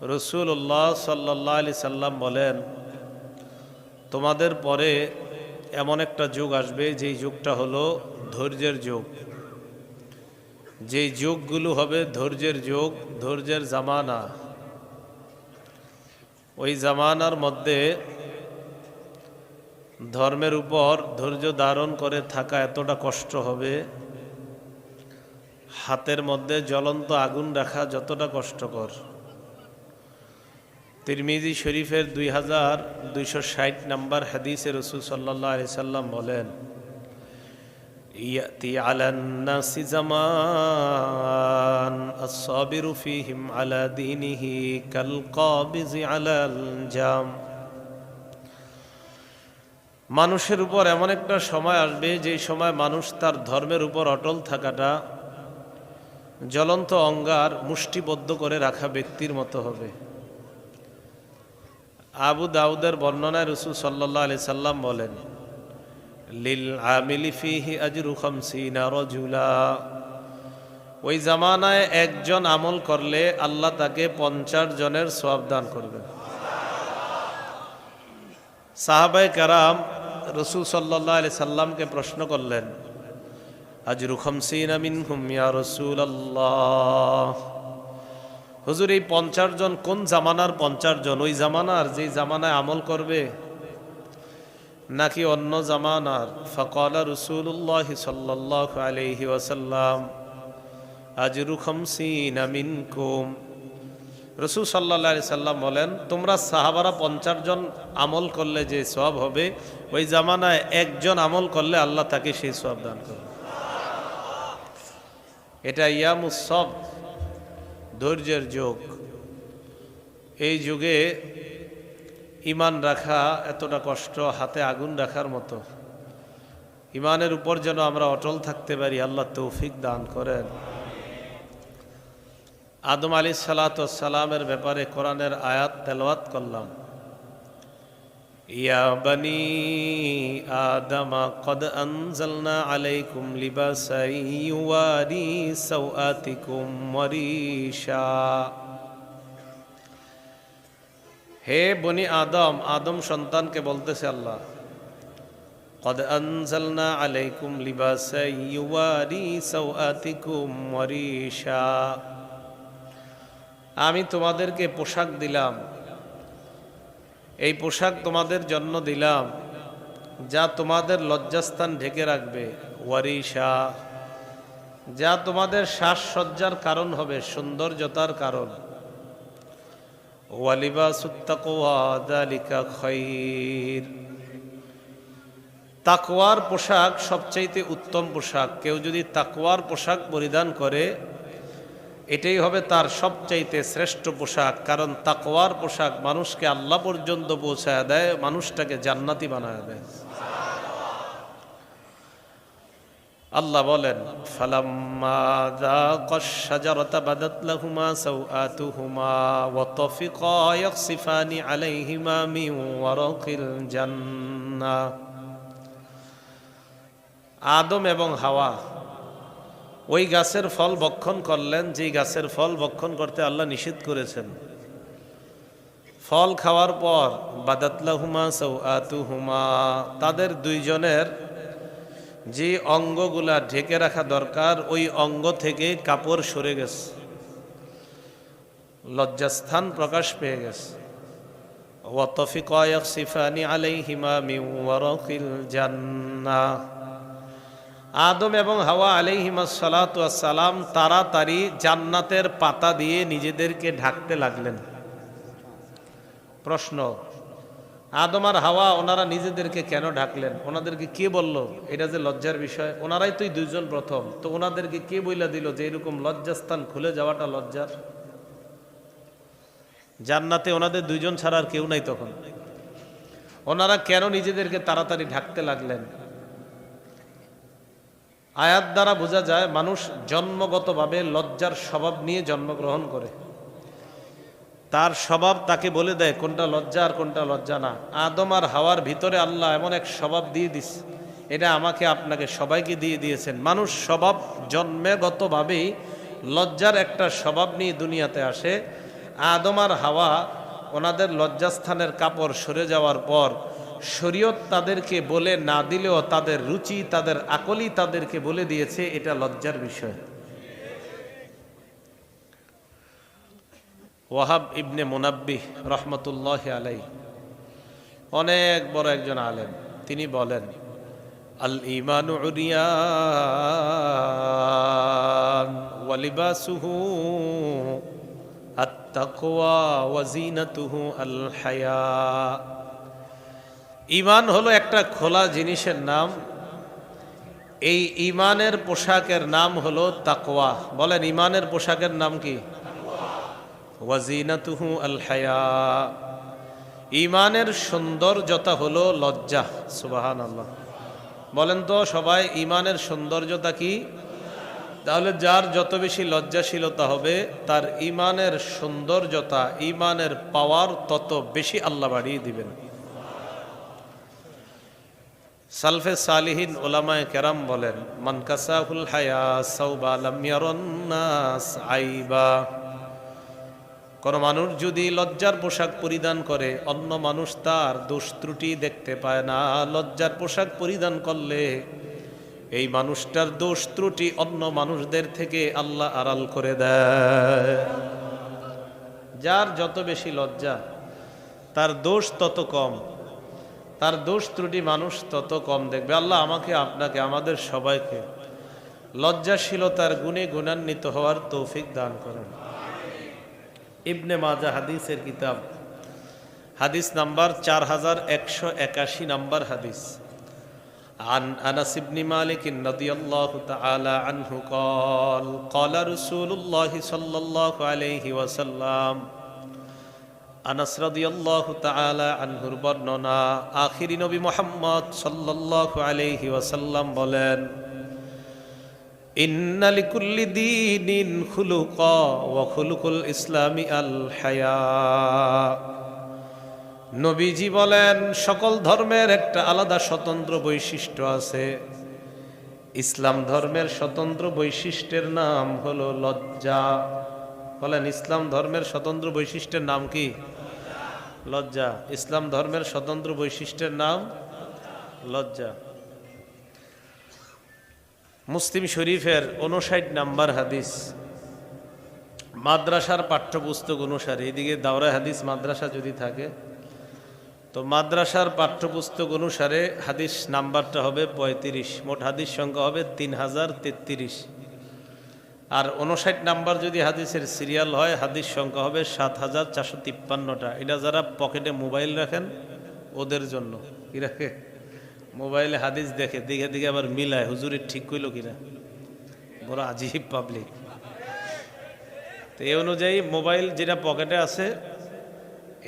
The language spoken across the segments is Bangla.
রসুল্লাহ সাল্লাহ আলি সাল্লাম বলেন, তোমাদের পরে এমন একটা যুগ আসবে, যেই যুগটা হলো ধৈর্যের যুগ। যেই যুগগুলো হবে ধৈর্যের যুগ, ধৈর্যের জামানা। ওই জামানার মধ্যে ধর্মের উপর ধৈর্য ধারণ করে থাকা এতটা কষ্ট হবে, হাতের মধ্যে জ্বলন্ত আগুন রাখা যতটা কষ্টকর। তিরমিজি শরীফের দুই হাজার দুইশো ষাট নম্বর হাদিসে রসুল সাল্লাহ সাল্লাম বলেন, ইয়াতি আলান্নাসি জামান, আস-সাবিরু আলা দীনিহি কাল কাবিজি আলাল জাম। মানুষের উপর এমন একটা সময় আসবে, যে সময় মানুষ তার ধর্মের উপর অটল থাকাটা জ্বলন্ত অঙ্গার মুষ্টিবদ্ধ করে রাখা ব্যক্তির মতো হবে। আবু দাউদের বর্ণনায় রসুল সাল্লাহ আলি সাল্লাম বলেন, লিল আমিলি ফিহি আজরু খামসিনা রজুলা। ওই জামানায় একজন আমল করলে আল্লাহ তাকে পঞ্চাশ জনের সওয়াব দান করবেন। সাহাবাই কারাম রসুল সাল্লাহ আলি সাল্লামকে প্রশ্ন করলেন, আজরু খামসিনা মিনহুম ইয়া রসুল আল্লাহ হুজুর, এই পঞ্চাশ জন, কোন জামানার পঞ্চাশ জন? ওই জামানার যে জামানায় আমল করবে, নাকি অন্য জামানার? ফকলা রসুল্লাহ সাল্লাহ আলহি ওয়াসাল্লাম, আজরু খমসিন মিনকুম। রসুল সাল্লা সাল্লাম বলেন, তোমরা সাহাবারা পঞ্চাশ জন আমল করলে যে সব হবে, ওই জামানায় একজন আমল করলে আল্লাহ তাকে সেই সব দান করবে। এটা ইয়ামুসব ধৈর্যের যোগ। এই যুগে ইমান রাখা এতটা কষ্ট, হাতে আগুন রাখার মতো। ইমানের উপর যেন আমরা অটল থাকতে পারি, আল্লাহ তৌফিক দান করেন। আদম আলী সালাতামের ব্যাপারে কোরআনের আয়াত তেলওয়াত করলাম। বানি আদমা, কদ আনজালনা আলাইকুম লিবাসাই ইউয়ারি সাওআতিকুম ওয়ারিশা। হে বনি আদম আদম সন্তানকে বলতেছে আল্লাহ, কদ আনজালনা আলাইকুম লিবাসাই ইউয়ারি সাওআতিকুম ওয়ারিশা। আমি তোমাদেরকে পোশাক দিলাম এই পোশাক তোমাদের জন্য দিলাম, যা তোমাদের লজ্জাস্থান ঢেকে রাখবে। ওয়ারিশা। যা তোমাদের শ্বাসসজ্জার কারণ হবে, সৌন্দর্যতার কারণ। ওয়ালিবা সুত্তাকুয়ালিকা খৈর তাকওয়ার পোশাক সবচাইতে উত্তম পোশাক। কেউ যদি তাকওয়ার পোশাক পরিধান করে এটাই হবে তার সবচাইতে শ্রেষ্ঠ পোশাক, কারণ তাকওয়ার পোশাক মানুষকে আল্লাহ পর্যন্ত পৌঁছায় দেয়, মানুষটাকে জান্নাতি বানায় দেয়। আল্লাহ বলেন আদম এবং হাওয়া ওই গাছের ফল ভক্ষণ করলেন যে গাছের ফল ভক্ষণ করতে আল্লাহ নিষেধ করেছেন। ফল খাওয়ার পর, বাদাতলাহুমা সৌআতুহুমা তাদের দুইজনের যে অঙ্গগুলা ঢেকে রাখা দরকার, ওই অঙ্গ থেকে কাপড় সরে গেছে। লজ্জাস্থান প্রকাশ পেয়ে গেছে। ওয়াতফিক সিফানি আলাইহিমা মিন ওয়ারাকিল জান্নাহ। আদম এবং হাওয়া আলাইহিমাসালাম তাড়াতাড়ি জান্নাতের পাতা দিয়ে নিজেদেরকে ঢাকতে লাগলেন। প্রশ্ন, আদম আর হাওয়া ওনারা নিজেদেরকে কেন ঢাকলেন? ওনাদেরকে কে বলল? এটা যে লজ্জার বিষয়। ওনারাই তুই দুইজন প্রথম। তো ওনাদেরকে কে বইলা দিল যে এরকম লজ্জাস্থান খুলে যাওয়াটা লজ্জার? জান্নাতে ওনাদের দুইজন ছাড়া আর কেউ নাই তখন। ওনারা কেন নিজেদেরকে তাড়াতাড়ি ঢাকতে লাগলেন? আয়াত দ্বারা বোঝা যায়, মানুষ জন্মগতভাবে লজ্জার স্বভাব নিয়ে জন্মগ্রহণ করে। তার স্বভাব তাকে বলে দেয়, কোনটা লজ্জা আর কোনটা লজ্জা না। আদম আর হাওয়ার ভিতরে আল্লাহ এমন এক স্বভাব দিয়ে দিস, এটা আমাকে আপনাকে সবাইকে দিয়ে দিয়েছেন। মানুষ স্বভাব জন্মেগতভাবেই লজ্জার একটা স্বভাব নিয়ে দুনিয়াতে আসে। আদম আর হাওয়া ওনাদের লজ্জাস্থানের কাপড় সরে যাওয়ার পর শরীয়ত তাদেরকে বলে না দিলেও তাদের রুচি, তাদের আকলি তাদেরকে বলে দিয়েছে, এটা লজ্জার বিষয়। ওয়াহাব ইবনে মোনাব্বি রহমতুল্লাহ আলাই অনেক বড় একজন আলেম, তিনি বলেন, আল ইমানু উরিয়ান ওয়ালিবাসুহু আত্তাকওয়া ওয়াজিনাতুহু আল হায়া। ইমান হলো একটা খোলা জিনিসের নাম। এই ইমানের পোশাকের নাম হলো তাকওয়া। বলেন, ইমানের পোশাকের নাম কি? ওয়াজিনাতুহু আল হায়া। ইমানের সৌন্দর্যতা হলো লজ্জা সুবাহান আল্লাহ বলেন তো, সবাই, ইমানের সৌন্দর্যতা কি? তাহলে যার যত বেশি লজ্জাশীলতা হবে, তার ইমানের সৌন্দর্যতা, ইমানের পাওয়ার তত বেশি আল্লাহ বাড়িয়ে দিবেন। সালফে সালিহিন ওলামায় কেরাম বলেন মানকাসাহুল হায়া সৌবা লামিয়ারন্নাস আইবা। কোন মানুষ যদি লজ্জার পোশাক পরিধান করে, অন্য মানুষ তার দোষ ত্রুটি দেখতে পায় না। লজ্জার পোশাক পরিধান করলে এই মানুষটার দোষ ত্রুটি অন্য মানুষদের থেকে আল্লাহ আড়াল করে দেয়। যার যত বেশি লজ্জা, তার দোষ তত কম। তার দোষ ত্রুটি মানুষ তত কম দেখবে আল্লাহ আমাকে আপনাকে আমাদের সবাইকে লজ্জাশীলতার গুণে গুণান্বিত হওয়ার তৌফিক দান করেন ইবনে মাজা হাদিসের কিতাব হাদিস নাম্বার চার হাজার একশো একাশি নাম্বার হাদিস عن أنس بن مالك رضي الله تعالى عنه قال قال رسول الله صلى الله عليه وسلم আনাস রাদিয়াল্লাহু তাআলা আনহুর বর্ণনা, আখিরি নবী মুহাম্মদ সাল্লাল্লাহু আলাইহি ওয়াসাল্লাম বলেন ইন্না লিকুল্লি দীনিন খুলুকা ওয়া খুলুকুল ইসলামি আল হায়া। নবীজি বলেন, সকল ধর্মের একটা আলাদা স্বতন্ত্র বৈশিষ্ট্য আছে। ইসলাম ধর্মের স্বতন্ত্র বৈশিষ্ট্যের নাম হলো লজ্জা। বলেন, ইসলাম ধর্মের স্বতন্ত্র বৈশিষ্ট্যের নাম কি? লজ্জা। ইসলাম ধর্মের স্বতন্ত্র বৈশিষ্ট্যের নাম লজ্জা। মুসলিম শরীফের উনষাট নাম্বার হাদিস। মাদ্রাসার পাঠ্যপুস্তক অনুসারে, এদিকে দাওরা হাদিস মাদ্রাসা যদি থাকে, তো মাদ্রাসার পাঠ্যপুস্তক অনুসারে হাদিস নাম্বারটা হবে পঁয়ত্রিশ। মোট হাদিস সংখ্যা হবে তিন হাজার তেত্রিশ। আর উনষাট নাম্বার যদি হাদিসের সিরিয়াল হয়, হাদিস সংখ্যা হবে সাত হাজার চারশো তিপ্পান্নটা। এটা যারা পকেটে মোবাইল রাখেন, ওদের জন্য। কি? রাখে মোবাইলে হাদিস দেখে, দিকে দিকে আবার মিলায় হুজুরের ঠিক কইল কিনা বড় আজীব পাবলিক তো এই অনুযায়ী মোবাইল যেটা পকেটে আছে,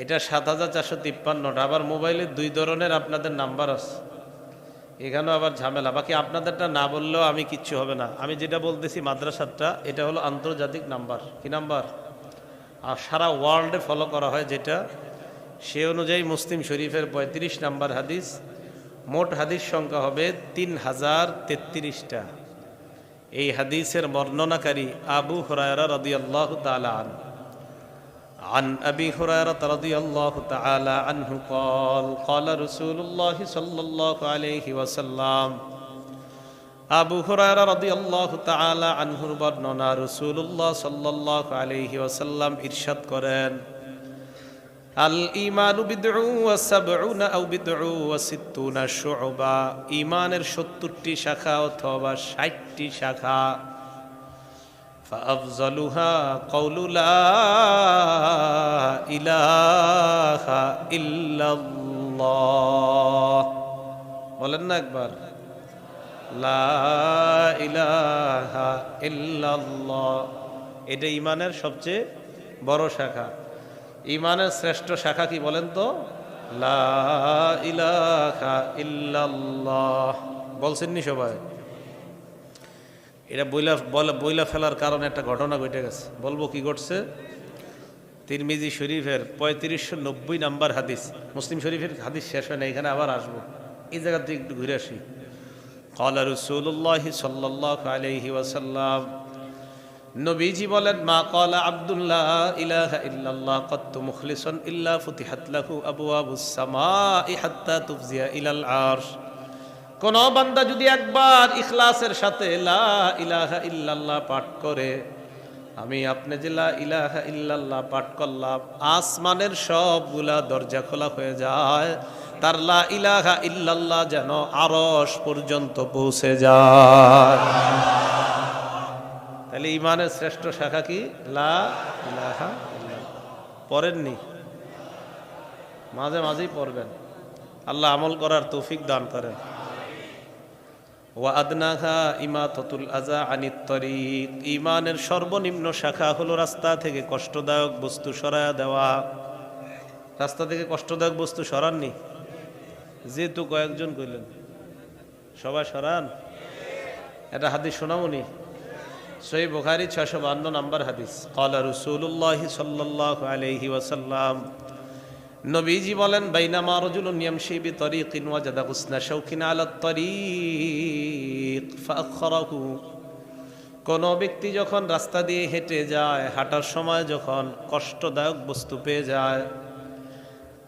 এটা সাত হাজার চারশো তিপ্পান্নটা। আবার মোবাইলে দুই ধরনের আপনাদের নাম্বার আছে। এখানেও আবার ঝামেলা। বাকি আপনাদেরটা না বললেও আমি কিচ্ছু হবে না। আমি যেটা বলতেছি মাদ্রাসাটা এটা হলো আন্তর্জাতিক নাম্বার। কি নাম্বার? আর সারা ওয়ার্ল্ডে ফলো করা হয় যেটা। সে অনুযায়ী মুসলিম শরীফের পঁয়ত্রিশ নাম্বার হাদিস। মোট হাদিস সংখ্যা হবে তিন হাজার তেত্রিশটা। এই হাদিসের বর্ণনাকারী আবু হরায়রা রদিয়াল্লাহ তালা আন عن أبي هريرة رضي الله تعالى عنه قال قال رسول الله صلى الله عليه وسلم আবু হুরায়রা রাদিয়াল্লাহু তাআলা আনহুর বর্ণনা রাসূলুল্লাহ সাল্লাল্লাহু আলাইহি ওয়াসাল্লাম ইরশাদ করেন আল ঈমানু বিদউ ওয়া সাবউনা আও বিদউ ওয়া সিত্তুনা শুউবা ঈমানের 70টি শাখা অথবা 60টি শাখা فأفضلها قول لا إله إلا الله বলেন না একবার লা ইলাহা ইল্লাল্লাহ এটা ইমানের সবচেয়ে বড় শাখা ইমানের শ্রেষ্ঠ শাখা কি বলেন তো লা ইলাহা ইল্লাল্লাহ বলছেননি সবাই এটা বইলা বইলা ফেলার কারণে একটা ঘটনা ঘটে গেছে। বলব কি ঘটছে? তিরমিজি শরীফের পঁয়ত্রিশশো নব্বই নাম্বার হাদিস। মুসলিম শরীফের হাদিস শেষ হয় না, এখানে আবার আসব। এই জায়গা দিয়ে একটু ঘুরে আসি। কলা রসুল্লাহ সাল্লাহ আলহি ওয়াসাল্লাম নবীজি বলেন, মা কলা আবদুল্লাহ ইলাহা ইল্লাল্লাহ, কত্তু মুখলিসন ইল্লা ফুতিহাতলাহু আবু আবুসামা ইহাত্তা তুফজিয়া ইলাল আরশ। কোন বান্দা যদি একবার ইখলাসের সাথে লা ইলাহা ইল্লাল্লাহ পাঠ করে, আমি আপনি যে লা ইলাহা ইল্লাল্লাহ পাঠ করলাম, আসমানের সবগুলা দরজা খোলা হয়ে যায়, তার লা ইলাহা ইল্লাল্লাহ যেন আরশ পর্যন্ত পৌঁছে যায়। তাহলে ইমানের শ্রেষ্ঠ শাখা কি? লা ইলাহা। পড়েননি? মাঝে মাঝেই পড়বেন। আল্লাহ আমল করার তৌফিক দান করেন। ওয়া আদনাহা ইমাতাতুল আজা আনিত তরিক ইমানের সর্বনিম্ন শাখা হলো রাস্তা থেকে কষ্টদায়ক বস্তু সরায়া দেওয়া। রাস্তা থেকে কষ্টদায়ক বস্তু সরাননি? যেহেতু কয়েকজন কইলেন। সবাই সরান? এটা হাদিস শোনামনি? সই বুখারি ছশো বান্ন নম্বর হাদিস। কলা রসুল্লাহ সাল্লাহ আলহি ওয়াসাল্লাম নবীজি বলেন বাইনা বাইনামা রজুলুন ইয়ামশি বিতরিকিন ওয়াজাদা হুসনা শাওকিন আলা তরিক ফাখরাহু। কোন ব্যক্তি যখন রাস্তা দিয়ে হেঁটে যায়, হাঁটার সময় যখন কষ্টদায়ক বস্তু পেয়ে যায়,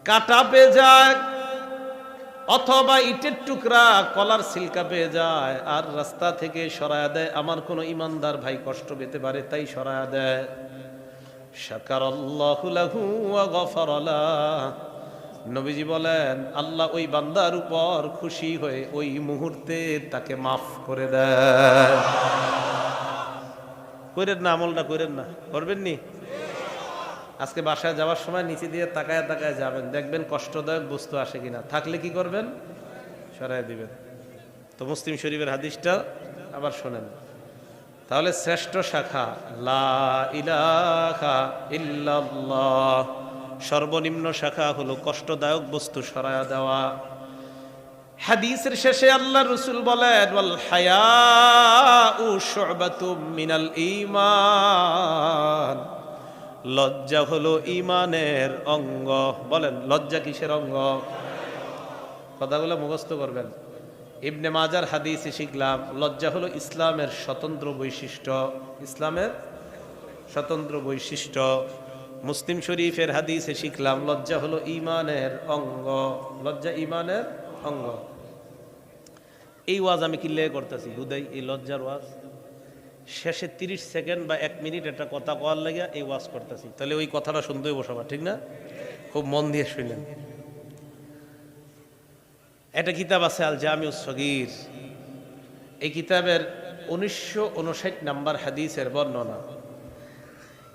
কাটা পেয়ে যায়, অথবা ইটের টুকরা, কলার সিলকা পেয়ে যায়, আর রাস্তা থেকে সরায়া দেয়, আমার কোনো ইমানদার ভাই কষ্ট পেতে পারে, তাই সরায়া দেয়। শাকার নবীজি বলেন, আল্লাহ ওই বান্দার উপর খুশি হয়ে ওই মুহূর্তে তাকে মাফ করে দেয় করেন না, আমলটা করেন না, করবেন নি? আজকে বাসায় যাওয়ার সময় নিচে দিয়ে তাকায় তাকায় যাবেন, দেখবেন কষ্টদায়ক বস্তু আসে কিনা। থাকলে কি করবেন? সরাই দিবেন। তো মুসলিম শরীফের হাদিসটা আবার শোনেন। তাহলে শ্রেষ্ঠ শাখা, লা সর্বনিম্ন শাখা হলো কষ্টদায়ক বস্তু সরায়া দেওয়া। হাদিসের শেষে আল্লাহ রসুল বলেন মিনাল ঈমান। লজ্জা হলো ইমানের অঙ্গ। বলেন, লজ্জা কিসের অঙ্গ? কথাগুলো মুখস্থ করবেন। ইবনে মাজার হাদিসে শিখলাম, লজ্জা হলো ইসলামের স্বতন্ত্র বৈশিষ্ট্য। ইসলামের স্বতন্ত্র বৈশিষ্ট্য। মুসলিম শরীফের হাদিসে শিখলাম, লজ্জা হলো ইমানের অঙ্গ। লজ্জা ইমানের অঙ্গ। এই ওয়াজ আমি কিল্লে করতেছি, হুদাই, এই লজ্জার ওয়াজ। শেষে তিরিশ সেকেন্ড বা এক মিনিট একটা কথা কওয়ার লাগে এই ওয়াজ করতেছি। তাহলে ওই কথাটা শুনতেই বসাবা, ঠিক না? খুব মন দিয়ে শুনলেন। একটা কিতাব আছে আল জামিউস সগির এই কিতাবের উনিশশো উনষাট নাম্বার হাদিসের বর্ণনা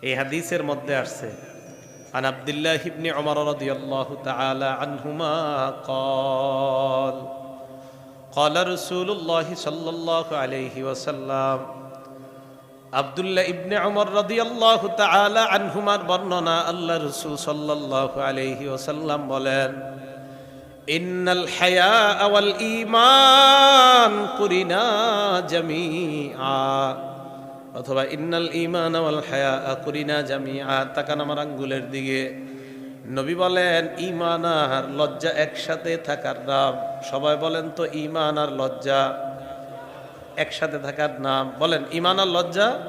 এই হাদিসের মধ্যে আসছে عن عبد الله بن عمر رضي الله تعالى عنهما قال قال رسول الله صلى الله عليه وسلم আবদুল্লাহ ইবনে ওমর রাদিয়াল্লাহু তাআলা আনহুমার বর্ণনা আল্লাহ রাসূল সাল্লাল্লাহু আলাইহি ওয়াসাল্লাম বলেন ইন্নাল হায়া ওয়াল ঈমান কুরিনা জামিআ। অথবা ইন্নাল ঈমান ওয়াল হায়া কুরিনা জামিআ। তাকান আমার আঙ্গুলের দিকে। নবী বলেন, ঈমান আর লজ্জা একসাথে থাকার নাম। সবাই বলেন তো ইমান আর লজ্জা একসাথে থাকার নাম। বলেন ইমান আর লজ্জা?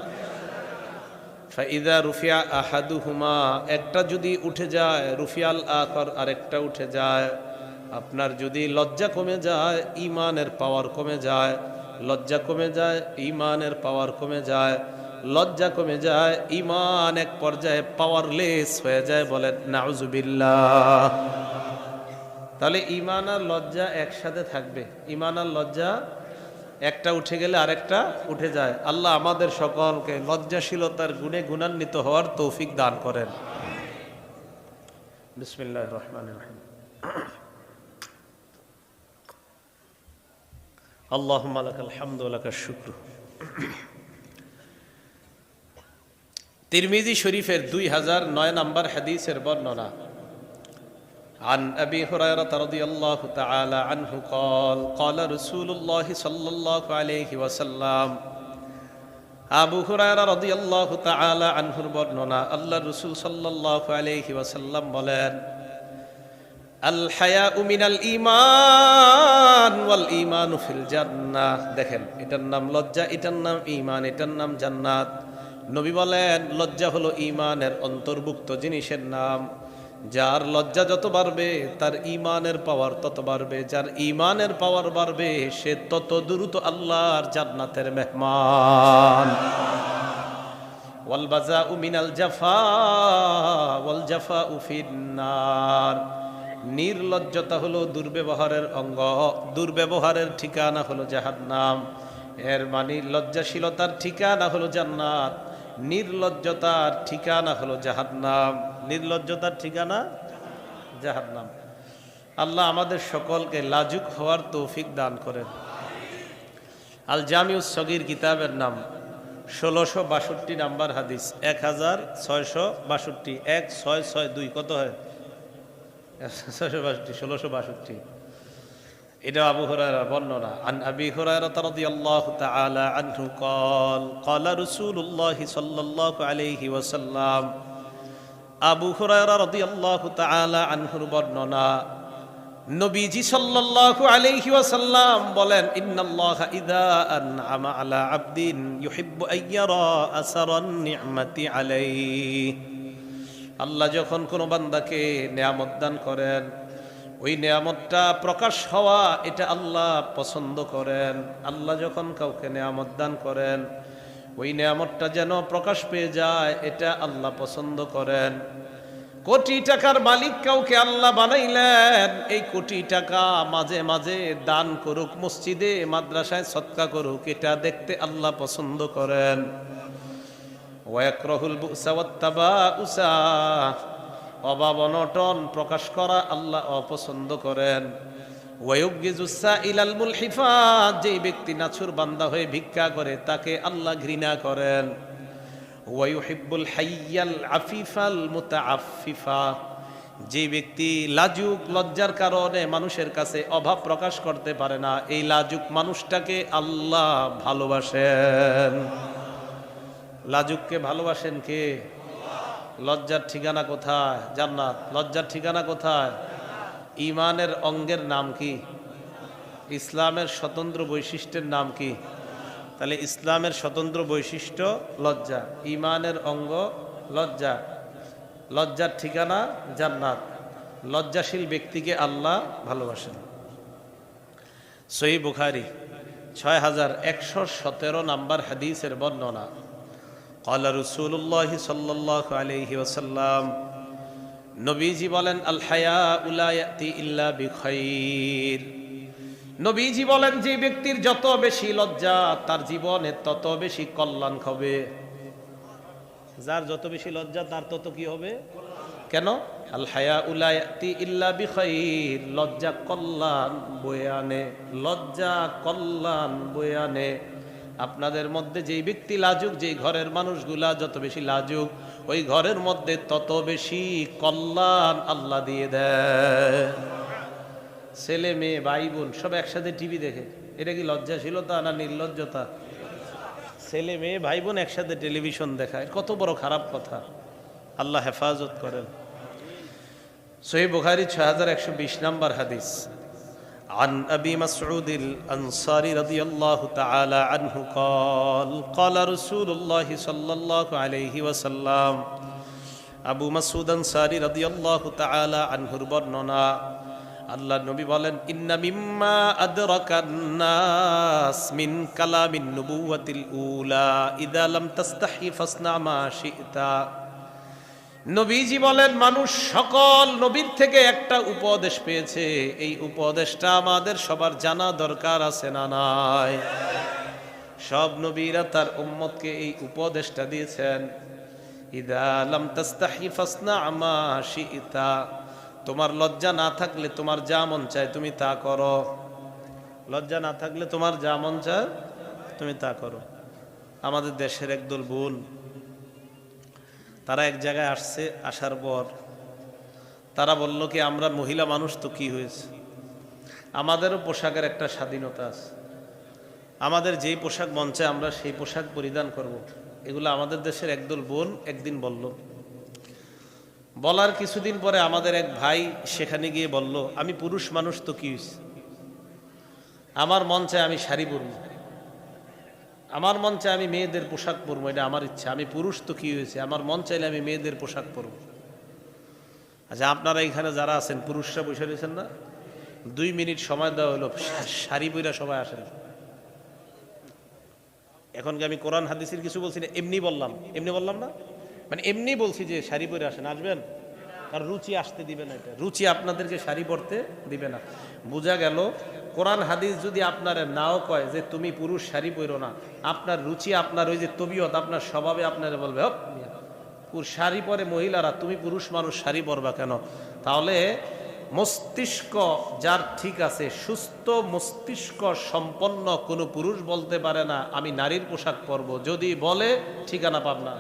ফাইদা রুফিয়া আহাদুহুমা। একটা যদি উঠে যায়, রুফিয়াল আখর আরেকটা উঠে যায়। আপনার যদি লজ্জা কমে যায়, ইমানের পাওয়ার কমে যায়, লজ্জা কমে যায়, ইমানের পাওয়ার কমে যায়, লজ্জা কমে যায়, ইমান এক পর্যায়ে পাওয়ারলেস হয়ে যায় বলেন, নাউজুবিল্লাহ। তাহলে ইমান আর লজ্জা একসাথে থাকবে। ইমান আর লজ্জা একটা উঠে গেলে আরেকটা উঠে যায়। আল্লাহ আমাদের সকলকে লজ্জাশীলতার গুণে গুণান্বিত হওয়ার তৌফিক দান করেন। বিসমিল্লাহ রহমান রহিম। আল্লাহ আলহামদুল্লাহ শুক্র তিরমিজি শরীফের দুই হাজার নয় নম্বর হাদিসের বর্ণনা عن أبي هريرة رضي الله تعالى عنه قال قال رسول الله صلى الله عليه وسلم আবু হুরায়রা রাদিয়াল্লাহু তাআলা আনহুর বর্ণনা আল্লাহ রাসূল সাল্লাল্লাহু আলাইহি ওয়াসাল্লাম বলেন আল হায়াউ মিনাল ঈমান ওয়াল ঈমানু ফিল জান্নাহ। দেখেন, এটার নাম লজ্জা, এটার নাম ঈমান, এটার নাম জান্নাত। নবী বলেন, লজ্জা হলো ইমানের অন্তর্ভুক্ত জিনিসের নাম। যার লজ্জা যত বাড়বে, তার ইমানের পাওয়ার তত বাড়বে। যার ইমানের পাওয়ার বাড়বে, সে তত দ্রুত আল্লাহর জান্নাতের মেহমান। ওয়াল বাজা মিনাল জাফা ওয়াল জাফা উফিন্নার নির্লজ্জতা হলো দুর্ব্যবহারের অঙ্গ। দুর্ব্যবহারের ঠিকানা হলো জাহান্নাম। এর মানে লজ্জাশীলতার ঠিকানা হলো জান্নাত। নির্লজ্জতার ঠিকানা হলো জাহান্নাম। নির্লজ্জতার ঠিকানা? জাহান্নাম। আল্লাহ আমাদের সকলকে লাজুক হওয়ার তৌফিক দান করেন। আল জামিউ সগির কিতাবের নাম ষোলোশো বাষট্টি নাম্বার হাদিস। এক হাজার ছয়শো বাষট্টি। এক ছয় ছয় দুই। কত হয়? ছয়শো বাষট্টি ষোলোশো বাষট্টি এটা আবু হুরায়রার বর্ণনা আন আবি হুরায়রা রাদিয়াল্লাহু তাআলা আনহু قال قال رسول الله صلى الله عليه وسلم আবু হুরায়রা রাদিয়াল্লাহু তাআলা আনহুর বর্ণনা নবীজি সাল্লাল্লাহু আলাইহি ওয়াসাল্লাম বলেন ইন্নাল্লাহা ইযা আনআমা আলা আবদিন ইউহিব্বু আইয়ারা আসারান নি'মাতি আলাইহি আল্লাহ যখন কোনো বান্দাকে নেয়ামত দান করেন, ওই নেয়ামতটা প্রকাশ হওয়া এটা আল্লাহ পছন্দ করেন। আল্লাহ যখন কাউকে নেয়ামত দান করেন, ওই নেয়ামতটা যেন প্রকাশ পেয়ে যায়, এটা আল্লাহ পছন্দ করেন। কোটি টাকার মালিক কাউকে আল্লাহ বানাইলেন, এই কোটি টাকা মাঝে মাঝে দান করুক, মসজিদে, মাদ্রাসায় সৎকা করুক, এটা দেখতে আল্লাহ পছন্দ করেন। ওয়াকরহুল বুসা ওয়াত্তাবা উসা অভাব অনটন প্রকাশ করা আল্লাহ অপছন্দ করেন। ওয়ুগিজুসা ইলাল মুলহিফা যেই ব্যক্তি নাছুর বান্দা হয়ে ভিক্ষা করে, তাকে আল্লাহ ঘৃণা করেন। ওয়াইহিব্বুল হাইয়াল আফিফাল মুতাআফিফা। যে ব্যক্তি লাজুক লজ্জার কারণে মানুষের কাছে অভাব প্রকাশ করতে পারে না, এই লাজুক মানুষটাকে আল্লাহ ভালোবাসেন। লাজুককে ভালোবাসেন কে? লজ্জার ঠিকানা কোথায়? জান্নাত। লজ্জার ঠিকানা কোথায়? ইমানের অঙ্গের নাম কি? ইসলামের স্বতন্ত্র বৈশিষ্ট্যের নাম কি? তাহলে ইসলামের স্বতন্ত্র বৈশিষ্ট্য লজ্জা। ইমানের অঙ্গ লজ্জা। লজ্জার ঠিকানা জান্নাত। লজ্জাশীল ব্যক্তিকে আল্লাহ ভালোবাসেন। সই বুখারি, ছয় হাজার একশো সতেরো নাম্বার হাদিসের বর্ণনা। قال رسول الله صلى الله عليه وسلم নবীজি বলেন আল হায়া উলা ইয়াতি ইল্লা বিখাইর নবীজি বলেন যে ব্যক্তির যত বেশি লজ্জা তার জীবনে তত বেশি কল্যাণ হবে যার যত বেশি লজ্জা তার তত কি হবে কেন আল হায়া উলা ইয়াতি ইল্লা বিখাইর লজ্জা কল্যাণ বয়ে আনে লজ্জা কল্যাণ বয়ে আনে আপনাদের মধ্যে যেই ব্যক্তি লাজুক, যেই ঘরের মানুষগুলা যত বেশি লাজুক, ওই ঘরের মধ্যে তত বেশি কল্যাণ আল্লাহ দিয়ে দেয় ছেলে, মেয়ে, ভাই, বোন, সব একসাথে টিভি দেখে। এটা কি লজ্জাশীলতা না নির্লজ্জতা? ছেলে, মেয়ে, ভাই, বোন একসাথে টেলিভিশন দেখায়, কত বড় খারাপ কথা। আল্লাহ হেফাজত করেন। সহি বুখারি ছয় হাজার একশো বিশ নাম্বার হাদিস। عن ابي مسعود الانصاري رضي الله تعالى عنه قال قال رسول الله صلى الله عليه وسلم আবু মাসুদ আনসারি রাদিয়াল্লাহু তাআলা আনহুর বর্ণনা আল্লাহ নবী বলেন ইন্না মিম্মা আদরাকান নাস মিন কালামিন নুবুওয়াতিল উলা ইদা লাম তাস্তাহি ফাসনা মা শি'তা নবীজি বলেন, মানুষ সকল নবীর থেকে একটা উপদেশ পেয়েছে। এই উপদেশটা আমাদের সবার জানা দরকার আছে না নাই? সব নবীরা তার উম্মতকে এই উপদেশটা দিয়েছেন আমা তোমার লজ্জা না থাকলে তোমার যা মন চায় তুমি তা করো। লজ্জা না থাকলে তোমার যা মন চায় তুমি তা করো। আমাদের দেশের একদল বোন তারা এক জায়গায় আসছে, আসার পর তারা বলল কি, আমরা মহিলা মানুষ তো কি হয়েছে? আমাদেরও পোশাকের একটা স্বাধীনতা আছে। আমাদের যেই পোশাক মঞ্চে আমরা সেই পোশাক পরিধান করব। এগুলো আমাদের দেশের একদল বোন একদিন বলল। বলার কিছুদিন পরে আমাদের এক ভাই সেখানে গিয়ে বলল, আমি পুরুষ মানুষ তো কি হয়েছে? আমার মঞ্চে আমি শাড়ি পরব। আমার মন চাই আমি মেয়েদের পোশাক পরবো, এটা আমার ইচ্ছা। আমি পুরুষ তো কি হয়েছে? আমার মন চাইলে আমি মেয়েদের পোশাক পরবো। আচ্ছা আপনারা এখানে যারা আছেন, পুরুষরা বসে রয়েছেন না? দুই মিনিট সময় দেওয়া হলো শাড়ি বইরা সবাই আসেন। এখন কি আমি কোরআন, হাদিসের কিছু বলছি না? এমনি বললাম। এমনি বললাম না? মানে এমনি বলছি যে শাড়ি পরে আসেন। আসবেন? কারণ রুচি আসতে দিবে না এটা। রুচি আপনাদেরকে শাড়ি পরতে দিবে না। বোঝা গেল কোরআন হাদিস যদি আপনার নাও কয় যে তুমি পুরুষ, শাড়ি পরো না, আপনার রুচি, আপনার ওই যে তবিয়ত, আপনার স্বভাবে আপনারা বলবে শাড়ি পরে মহিলারা, তুমি পুরুষ মানুষ, শাড়ি পরবা কেন? তাহলে মস্তিষ্ক যার ঠিক আছে, সুস্থ মস্তিষ্ক সম্পন্ন কোনো পুরুষ বলতে পারে না, আমি নারীর পোশাক পরব। যদি বলে, ঠিকানা পাব না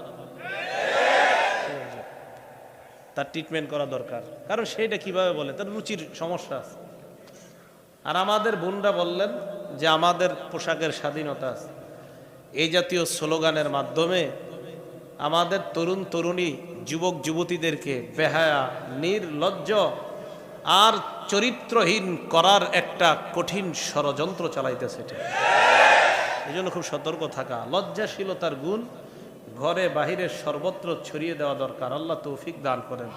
তার ট্রিটমেন্ট করা দরকার। কারণ সেটা কীভাবে বলে? তার রুচির সমস্যা আছে। আর আমাদের বোনরা বললেন যে আমাদের পোশাকের স্বাধীনতা আছে। এই জাতীয় স্লোগানের মাধ্যমে আমাদের তরুণ তরুণী, যুবক যুবতীদেরকে বেহায়া, নির্লজ্জ আর চরিত্রহীন করার একটা কঠিন ষড়যন্ত্র চালাইতেছে এটা। এই জন্য খুব সতর্ক থাকা, লজ্জাশীলতার গুণ ঘরে বাহিরে সর্বত্র ছড়িয়ে দেওয়া দরকার। আল্লাহ তৌফিক দান করেন।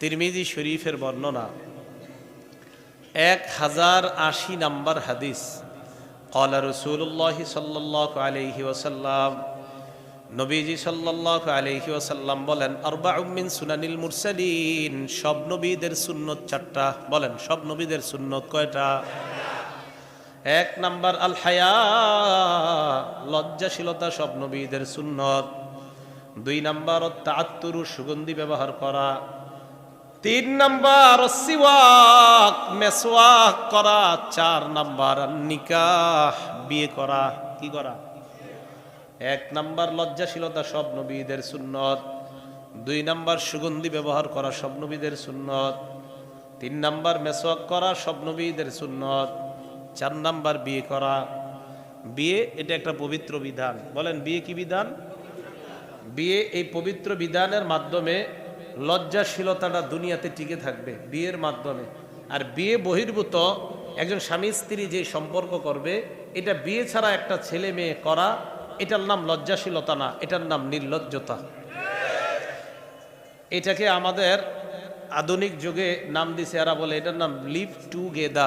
তিরমিজি শরীফের বর্ণনা এক হাজার আশি নাম্বার হাদিস। কলা রসুল্লাহ সাল্লাহ আলহি ওসাল্লাম নবীজি সাল্লাহ আলহি ওসাল্লাম বলেন আরবা উম্মিন সুনানিল মুরসালিন। সব নবীদের সুন্নত চারটা। বলেন, সব নবীদের সুন্নত কয়টা? এক নাম্বার আল হায়া লজ্জাশীলতা সব নবীদের সুন্নত। দুই নাম্বার তাত্তুরু সুগন্ধি ব্যবহার করা। তিন নাম্বার, সিওয়াক, মেসওয়াক করা, চার নাম্বার, নিকাহ, বিয়ে করা, কি করা? এক নাম্বার লজ্জাশীলতা সব নবীদের সুন্নত, দুই নাম্বার সুগন্ধি ব্যবহার করা সব নবীদের সুন্নত, তিন নাম্বার মেসওয়াক করা সব নবীদের সুন্নত, চার নাম্বার বিয়ে করা। বিয়ে এটা একটা পবিত্র বিধান। বলেন, বিয়ে কি বিধান? বিয়ে এই পবিত্র বিধানের মাধ্যমে লজ্জাশীলতাটা দুনিয়াতে টিকে থাকবে বিয়ের মাধ্যমে। আর বিয়ে বহির্ভূত, একজন স্বামী স্ত্রী যে সম্পর্ক করবে, এটা বিয়ে ছাড়া একটা ছেলে মেয়ে করা, এটার নাম লজ্জাশীলতা না, এটার নাম নির্লজ্জতা। এটাকে আমাদের আধুনিক যুগে নাম দিছে এরা বলে, এটার নাম লিভ টুগেদার।